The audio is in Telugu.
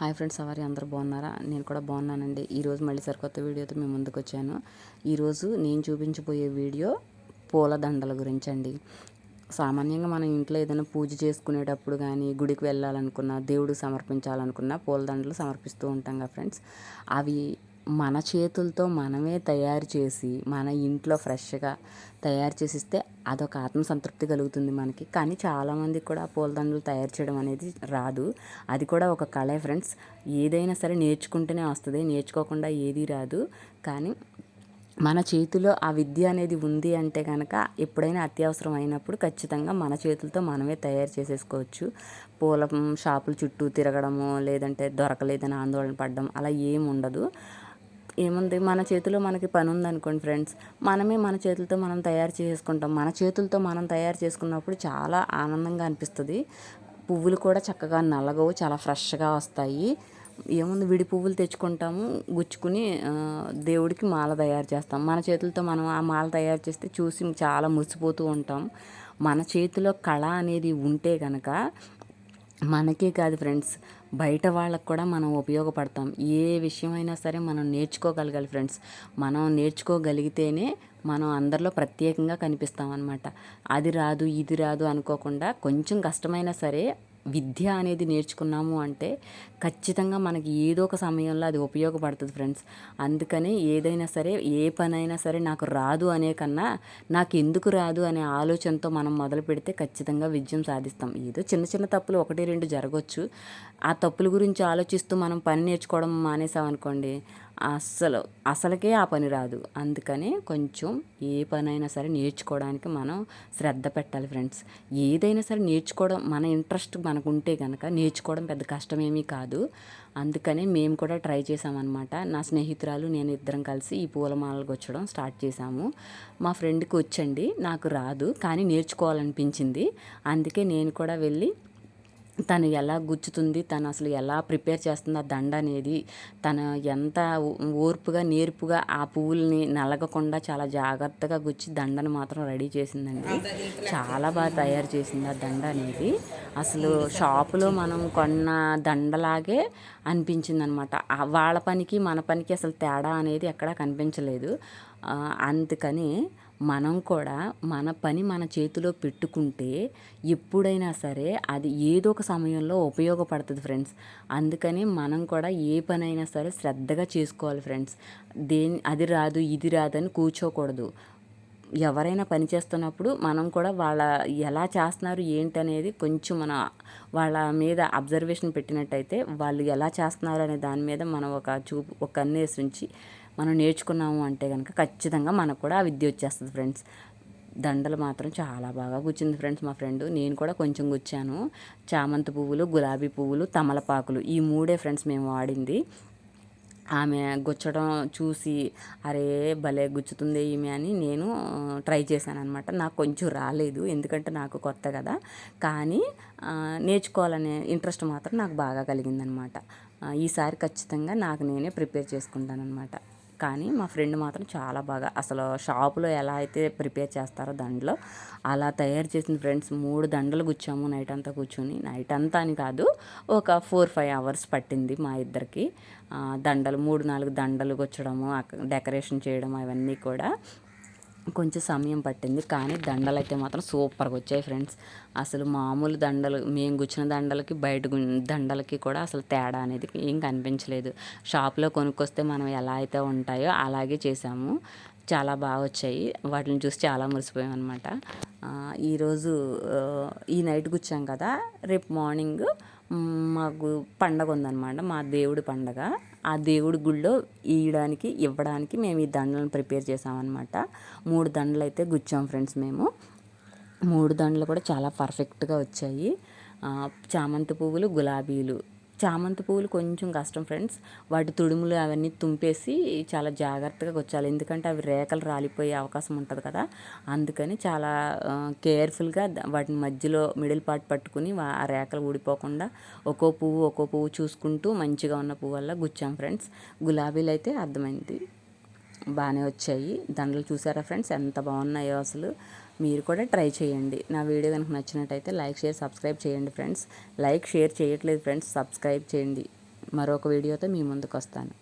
హాయ్ ఫ్రెండ్స్ అవరి అందరూ బాగున్నారా? నేను కూడా బాగున్నానండి. ఈరోజు మళ్ళీ సరికొత్త వీడియోతో మేము ముందుకు వచ్చాను. ఈరోజు నేను చూపించబోయే వీడియో పూల దండల గురించి అండి సామాన్యంగా మనం ఇంట్లో ఏదైనా పూజ చేసుకునేటప్పుడు కానీ గుడికి వెళ్ళాలనుకున్నా దేవుడికి సమర్పించాలనుకున్నా పూలదండలు సమర్పిస్తూ ఉంటాం కదా ఫ్రెండ్స్. అవి మన చేతులతో మనమే తయారు చేసి మన ఇంట్లో ఫ్రెష్గా తయారు చేసి ఇస్తే అదొక ఆత్మసంతృప్తి కలుగుతుంది మనకి. కానీ చాలామందికి కూడా పూలదండలు తయారు చేయడం అనేది రాదు. అది కూడా ఒక కళే ఫ్రెండ్స్. ఏదైనా సరే నేర్చుకుంటేనే వస్తుంది. నేర్చుకోకుండా ఏదీ రాదు. కానీ మన చేతిలో ఆ విద్య అనేది ఉంది అంటే కనుక ఎప్పుడైనా అత్యవసరం అయినప్పుడు ఖచ్చితంగా మన చేతులతో మనమే తయారు చేసేసుకోవచ్చు. పూల షాపుల చుట్టూ తిరగడము లేదంటే దొరకలేదని ఆందోళన పడడం అలా ఏం ఉండదు. ఏముంది? మన చేతిలో మనకి పని ఉందనుకోండి ఫ్రెండ్స్. మనమే మన చేతులతో మనం తయారు చేసుకుంటాం మన చేతులతో మనం తయారు చేసుకున్నప్పుడు చాలా ఆనందంగా అనిపిస్తుంది. పువ్వులు కూడా చక్కగా నల్లగవు చాలా ఫ్రెష్గా వస్తాయి. ఏముంది? విడి పువ్వులు తెచ్చుకుంటాము గుచ్చుకుని దేవుడికి మాల తయారు చేస్తాం. మన చేతులతో మనం ఆ మాల తయారు చేస్తే చూసి చాలా మురిసిపోతూ ఉంటాం. మన చేతిలో కళ అనేది ఉంటే కనుక మనకే కాదు ఫ్రెండ్స్. బయట వాళ్ళకు కూడా మనం ఉపయోగపడతాం. ఏ విషయమైనా సరే మనం నేర్చుకోగలగాలి ఫ్రెండ్స్. మనం నేర్చుకోగలిగితేనే మనం అందరిలో ప్రత్యేకంగా కనిపిస్తాం అనమాట అది రాదు ఇది రాదు అనుకోకుండా కొంచెం కష్టమైనా సరే విద్య అనేది నేర్చుకున్నాము అంటే ఖచ్చితంగా మనకి ఏదో ఒక సమయంలో అది ఉపయోగపడుతుంది ఫ్రెండ్స్. అందుకని ఏదైనా సరే ఏ పనైనా సరే నాకు రాదు అనే కన్నా నాకు ఎందుకు రాదు అనే ఆలోచనతో మనం మొదలు పెడితే ఖచ్చితంగా విజయం సాధిస్తాం. ఏదో చిన్న చిన్న తప్పులు ఒకటి రెండు జరగవచ్చు ఆ తప్పుల గురించి ఆలోచిస్తూ మనం పని నేర్చుకోవడం మానేసామనుకోండి అస్సలు అసలుకే ఆ పని రాదు. అందుకని కొంచెం ఏ పనైనా సరే నేర్చుకోవడానికి మనం శ్రద్ధ పెట్టాలి ఫ్రెండ్స్. ఏదైనా సరే నేర్చుకోవడం మన ఇంట్రెస్ట్ మనకు ఉంటే కనుక నేర్చుకోవడం పెద్ద కష్టమేమీ కాదు. అందుకని మేము కూడా ట్రై చేసామన్నమాట నా స్నేహితురాలు నేను ఇద్దరం కలిసి ఈ పూలమాలలు వచ్చడం స్టార్ట్ చేశాము. మా ఫ్రెండ్కి వచ్చండి నాకు రాదు కానీ నేర్చుకోవాలనిపించింది. అందుకే నేను కూడా వెళ్ళి తను ఎలా గుచ్చుతుంది తను అసలు ఎలా ప్రిపేర్ చేస్తుంది ఆ దండ అనేది తను ఎంత ఓర్పుగా నేర్పుగా ఆ పువ్వుల్ని నలగకుండా చాలా జాగ్రత్తగా గుచ్చి దండను మాత్రం రెడీ చేసిందండి. చాలా బాగా తయారు చేసింది ఆ దండ అనేది. అసలు షాపులో మనం కొన్న దండలాగే అనిపించింది అనమాట వాళ్ళ పనికి మన పనికి అసలు తేడా అనేది ఎక్కడా కనిపించలేదు. అందుకని మనం కూడా మన పని మన చేతిలో పెట్టుకుంటే ఎప్పుడైనా సరే అది ఏదో ఒక సమయంలో ఉపయోగపడుతుంది ఫ్రెండ్స్. అందుకని మనం కూడా ఏ పనైనా సరే శ్రద్ధగా చేసుకోవాలి ఫ్రెండ్స్. దేని అది రాదు ఇది రాదని కూర్చోకూడదు. ఎవరైనా పని చేస్తున్నప్పుడు మనం కూడా వాళ్ళ ఎలా చేస్తున్నారు ఏంటనేది కొంచెం మన వాళ్ళ మీద అబ్జర్వేషన్ పెట్టినట్టయితే వాళ్ళు ఎలా చేస్తున్నారు అనే దాని మీద మనం ఒక చూపు ఒక కన్నేసి ఉంచి మనం నేర్చుకున్నాము అంటే కనుక ఖచ్చితంగా మనకు కూడా ఆ విద్య వచ్చేస్తుంది ఫ్రెండ్స్. దండలు మాత్రం చాలా బాగా కూర్చుంది ఫ్రెండ్స్ మా ఫ్రెండ్. నేను కూడా కొంచెం గుచ్చాను. చామంతి పువ్వులు గులాబీ పువ్వులు తమలపాకులు ఈ మూడే ఫ్రెండ్స్ మేము వాడింది. ఆమె గుచ్చడం చూసి అరే భలే గుచ్చుతుంది ఈమె అని నేను ట్రై చేశాను అనమాట నాకు కొంచెం రాలేదు ఎందుకంటే నాకు కొత్త కదా. కానీ నేర్చుకోవాలనే ఇంట్రెస్ట్ మాత్రం నాకు బాగా కలిగిందనమాట ఈసారి ఖచ్చితంగా నాకు నేనే ప్రిపేర్ చేసుకుంటాను అనమాట కానీ మా ఫ్రెండ్ మాత్రం చాలా బాగా అసలు షాపులో ఎలా అయితే ప్రిపేర్ చేస్తారో దండలో అలా తయారు చేసిన ఫ్రెండ్స్ మూడు దండలు కూర్చాము నైట్ అంతా కూర్చొని. నైట్ అంతా అని కాదు ఒక ఫోర్ ఫైవ్ అవర్స్ పట్టింది మా ఇద్దరికి. దండలు మూడు నాలుగు దండలు కూర్చడము డెకరేషన్ చేయడం అవన్నీ కూడా. కొంచెం సమయం పట్టింది. కానీ దండలు అయితే మాత్రం సూపర్గా వచ్చాయి ఫ్రెండ్స్. అసలు మామూలు దండలు మేము గుచ్చిన దండలకి బయట దండలకి కూడా అసలు తేడా అనేది ఏం కనిపించలేదు. షాప్లో కొనుక్కొస్తే మనం ఎలా అయితే ఉంటాయో అలాగే చేసాము. చాలా బాగా వచ్చాయి. వాటిని చూసి చాలా మురిసిపోయాం అనమాట ఈరోజు ఈ నైట్ కూర్చాం కదా. రేపు మార్నింగ్ మాకు పండగ ఉందన్నమాట. మా దేవుడి పండగ. ఆ దేవుడి గుళ్ళో ఇయడానికి ఇవ్వడానికి మేము ఈ దండలను ప్రిపేర్ చేసామన్నమాట. మూడు దండలు అయితే గుచ్చాం ఫ్రెండ్స్ మేము. మూడు దండలు కూడా చాలా పర్ఫెక్ట్గా వచ్చాయి. చామంతి పువ్వులు గులాబీలు చామంతి పువ్వులు కొంచెం కష్టం ఫ్రెండ్స్. వాటి తుడుములు అవన్నీ తుంపేసి చాలా జాగ్రత్తగా గుచ్చాలి. ఎందుకంటే అవి రేఖలు రాలిపోయే అవకాశం ఉంటుంది కదా. అందుకని చాలా కేర్ఫుల్గా వాటిని మధ్యలో మిడిల్ పార్ట్ పట్టుకుని ఆ రేఖలు ఊడిపోకుండా ఒక్కో పువ్వు ఒక్కో పువ్వు చూసుకుంటూ మంచిగా ఉన్న పువ్వు వల్ల గుచ్చాం ఫ్రెండ్స్. గులాబీలు అయితే అర్థమైంది. బాగానే వచ్చాయి. దండలు చూసారా ఫ్రెండ్స్? ఎంత బాగున్నాయో అసలు. మీరు కూడా ట్రై చేయండి. నా వీడియో కనుక నచ్చినట్టయితే లైక్ షేర్ సబ్స్క్రైబ్ చేయండి ఫ్రెండ్స్. లైక్ షేర్ చేయట్లేదు ఫ్రెండ్స్. సబ్స్క్రైబ్ చేయండి. మరొక వీడియోతో మీ ముందుకు వస్తాను